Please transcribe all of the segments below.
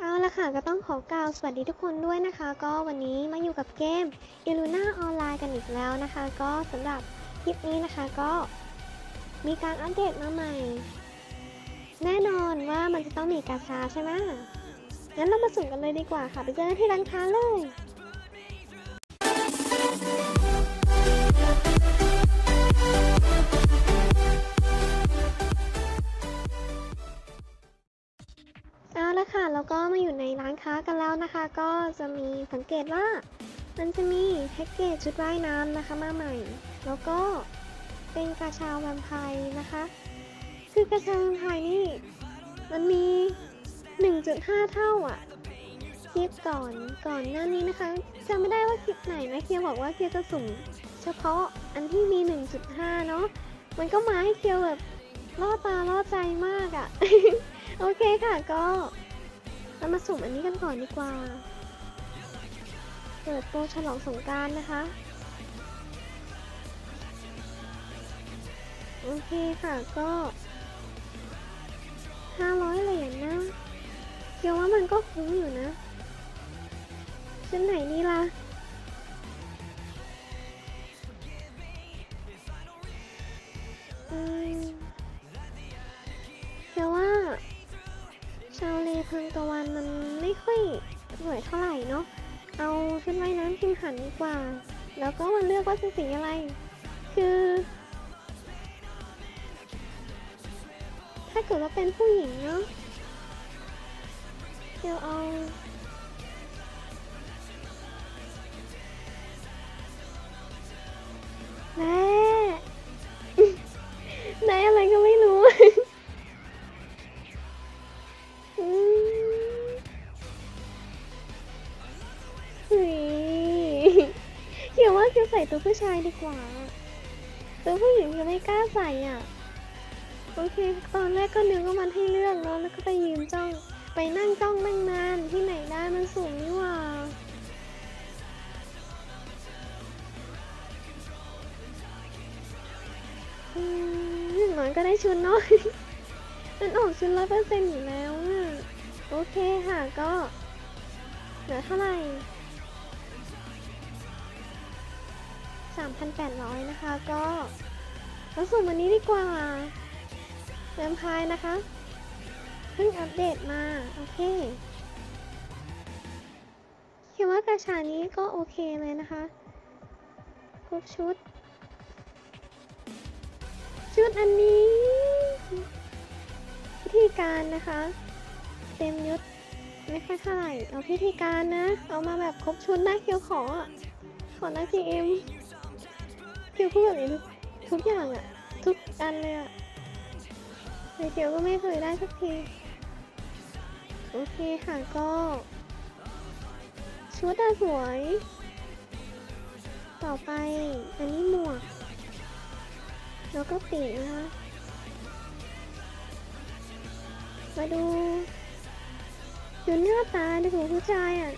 เอาละค่ะก็ต้องขอกล่าวสวัสดีทุกคนด้วยนะคะ ก็วันนี้มาอยู่กับเกม i l u n a ออนไลน์กันอีกแล้วนะคะ ก็สำหรับคลิปนี้นะคะก็มีการอัปเดตมาใหม่ แน่นอนว่ามันจะต้องมีกาชาใช่ไหมงั้นเรามาสุ่มกันเลยดีกว่าค่ะ ไปเจอที่ร้านค้าเลย เอาละค่ะแล้วก็มาอยู่ในร้านค้ากันแล้วนะคะ ก็จะมีสังเกตว่า มันจะมีแพ็กเกจชุดว่ายน้ำนะคะมาใหม่ แล้วก็เป็นกระชาแวมไพร์นะคะ คือกระชาแวมไพร์นี่ มันมี 1.5 เท่าอะคลิปก่อนก่อนหน้านี้นะคะจำไม่ได้ว่าคลิปไหนนะเคียวบอกว่าเคียวจะสุ่มเฉพาะอันที่มี 1.5 เนาะมันก็มาให้เคียวแบบล่อตาล่อใจมากอะ่ะ โอเคค่ะก็เรามาสุ่มอันนี้กันก่อนดีกว่า เปิดโปรฉลองสงการนะคะ โอเคค่ะก็500เหรียญนะเกี่ยวว่ามันก็คุ้มอยู่นะชุดไหนนี่ล่ะาวเลเพิงตะวันมันไม่ค่อยสวยเท่าไหร่เนาะ เอาชุดว่ายน้ำพิมหันดีกว่า แล้วก็มาเลือกว่าจะสีอะไร คือ ถ้าเกิดว่าเป็นผู้หญิงเนาะเดี๋ยวเอา เขียวว่าจะใส่ตัวผู้ชายดีกว่า ตัวผู้หญิงจะไม่กล้าใส่อะ โอเค ตอนแรกก็นึกว่ามันให้เลือกเนาะแล้วก็ไปยืนจ้อง ไปนั่งจ้องนั่งนานที่ไหนได้มันสูงนี่หว่าอืมอย่างน้อยก็ได้ชุดเนาะมันออกชุดร้อยเปอร์เซ็นต์อยู่แล้วอะ โอเคค่ะก็ เหลือเท่าไหร่ สามพันแปดร้อยนะคะ ก็เราสุ่มวันนี้ดีกว่าแวมพร์นะคะ เพิ่งอัปเดตมา โอเคคิดว่ากระชานี้ก็โอเคเลยนะคะครบชุด ชุดอันนี้ พิธีการนะคะ เต็มยศไม่ค่อยเท่าไหร่ เอาพิธีการนะ เอามาแบบครบชุดนะเคียวขออะขอนะพีเอ็ม เคียวพูดแบบนี้ทุกทุกอย่างอะทุกอันเลยอะแต่เคียวก็ไม่เคยได้สักทีโอเคค่ะก็ ชุดอะสวย ต่อไปอันนี้หมวก แล้วก็ปีกนะคะมาดูดูหน้าตาดูของผู้ชายอะ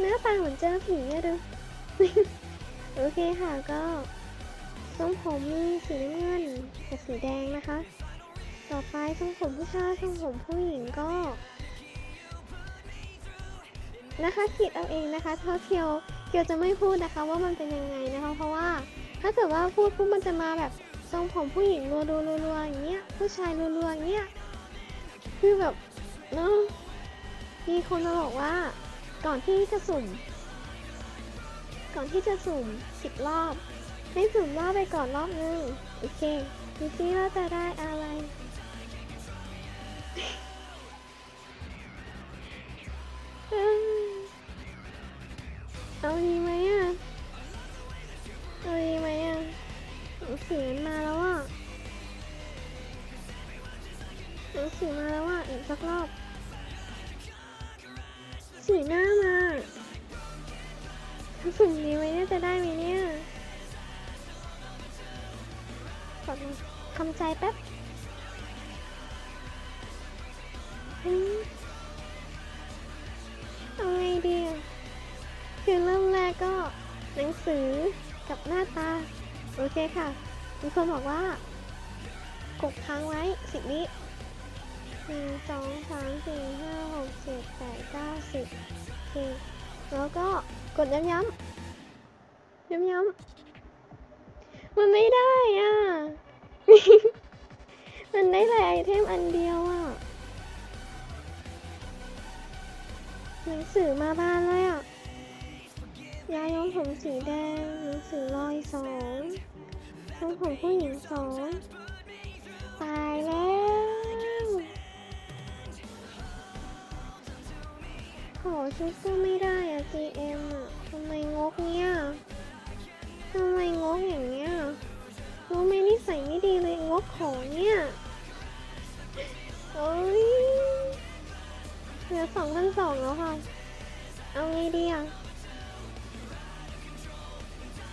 หน้าตาเหมือนเจอผีอะดู โอเคค่ะก็ทรงผมมีสีน้ำเงินกับสีแดงนะคะ ต่อไปทรงผมผู้ชายทรงผมผู้หญิงก็ นะคะคิดเอาเองนะคะเพราะเคียวเคียวจะไม่พูดนะคะว่ามันเป็นยังไงนะคะ เพราะว่าถ้าเกิดว่าพูดปุ๊บมันจะมาแบบทรงผมผู้หญิงรัวๆรัวๆอย่างเงี้ยผู้ชายรัวๆอย่างเงี้ยคือแบบเนาะมีคนมาบอกว่าก่อนที่จะสุ่ม ก่อนที่จะสุ่มสิบรอบ ให้สุ่มรอบไปก่อนรอบนึง โอเคดูซิว่าจะได้อะไรเอาดีไหมอะ เอาดีไหมอะหนังสือมันมาแล้วอะหนังสือมาแล้วอะ อีกสักรอบสีหน้ามา สุ่มดีไหมเนี่ยจะได้ไหมเนี่ยขอทำใจแป๊บเอาไงดีคือเริ่มแรกก็หนังสือกับหน้าตา โอเคค่ะ มีคนบอกว่ากดค้างไว้สิบวิหนึ่งสองสามสี่ห้าหกเจ็ดแปดเก้าสิบโอเค แล้วก็ กดย้ำย้ำย้ำย้ำมันไม่ได้อะ มันได้แต่ไอเทมอันเดียวอะ หนังสือมาบ้านเลยอะ ยาย้อมผมสีแดง หนังสือรอยสองทรงผมผู้หญิงสอง ตายแล้ว ขอชุดก็ไม่ได้อะ GM อะทำไมงกเนี่ยทำไมงกอย่างเงี้ยรู้ไหมนิสัยไม่ดีเลยงกของเนี่ยโอ้ยเหลือสองพันสองแล้วค่ะ เอาไงดีอะ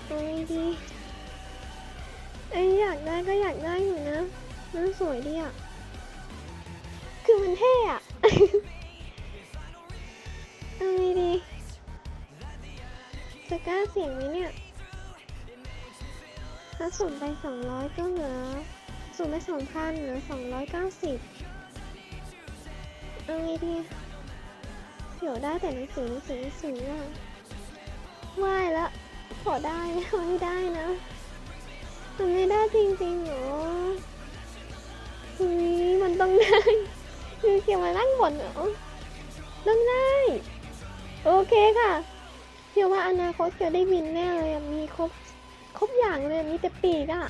เอาไงดีไอยอยากได้ก็อยากได้อยู่นะมันสวยดีอะ คือมันเท่อะ เอาไงดีจะกล้าเสี่ยงไหมเนี่ย ถ้าสุ่มไปสองร้อยก็เหลือ สุ่มไปสองพันเหลือสองร้อยเก้าสิบเอาไงดีเดี๋ยวได้แต่หนังสือหนังสือหนังสืออะว่ายละขอได้เอาให้ได้นะมันไม่ได้จริงๆหรออุ้ยมันต้องได้คือเขียนมานั่งบนเหรอต้องได้ โอเคค่ะเชื่อว่าอนาคตเกียวได้บินแน่เลยมีครบครบอย่างเลยมีแต่ปีกอะ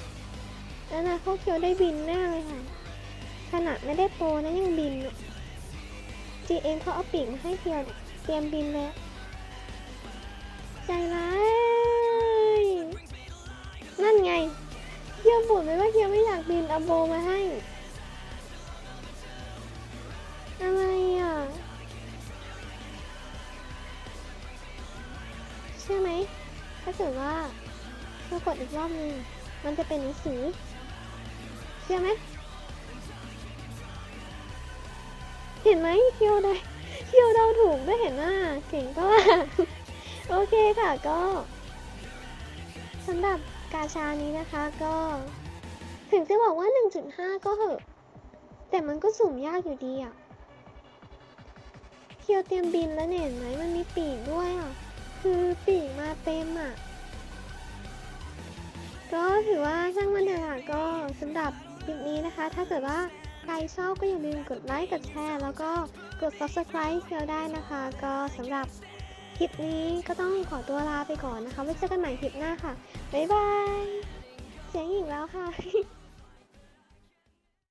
อนาคตเกียวได้บินแน่เลยค่ะขนาดไม่ได้โปรนะยังบินอะ GM เขาเอาปีกมาให้เกียวเนี่ยเตรียมบินแล้วใจร้ายนั่นไงเฮียบ่นไปว่าเฮียไม่อยากบินเอาโบมาให้ ถ้าเกิดว่าเรากดอีกรอบนึงมันจะเป็นหนังสือเชื่อไหมเห็นไหมเคียวได้เคียวเดาถูกได้เห็นว่าเก่งก็ว่าโอเคค่ะก็สำหรับกาชานี้นะคะก็ ถึงจะบอกว่า 1.5 ก็เหอะ แต่มันก็สุ่มยากอยู่ดีอะเคียวเตรียมบินแล้วเนี่ยเห็นไหมมันมีปีกด้วยอะ คือปีกมาเต็มอะ ก็ถือว่าช่างมันเถอะค่ะก็สำหรับคลิปนี้นะคะ ถ้าเกิดว่าใครชอบก็อย่าลืมกดไลค์กดแชร์ แล้วก็กด subscribe เคียวได้นะคะ ก็สำหรับคลิปนี้ก็ต้องขอตัวลาไปก่อนนะคะไว้เจอกันใหม่คลิปหน้าค่ะ บ๊ายบาย เสียงอีกแล้วค่ะ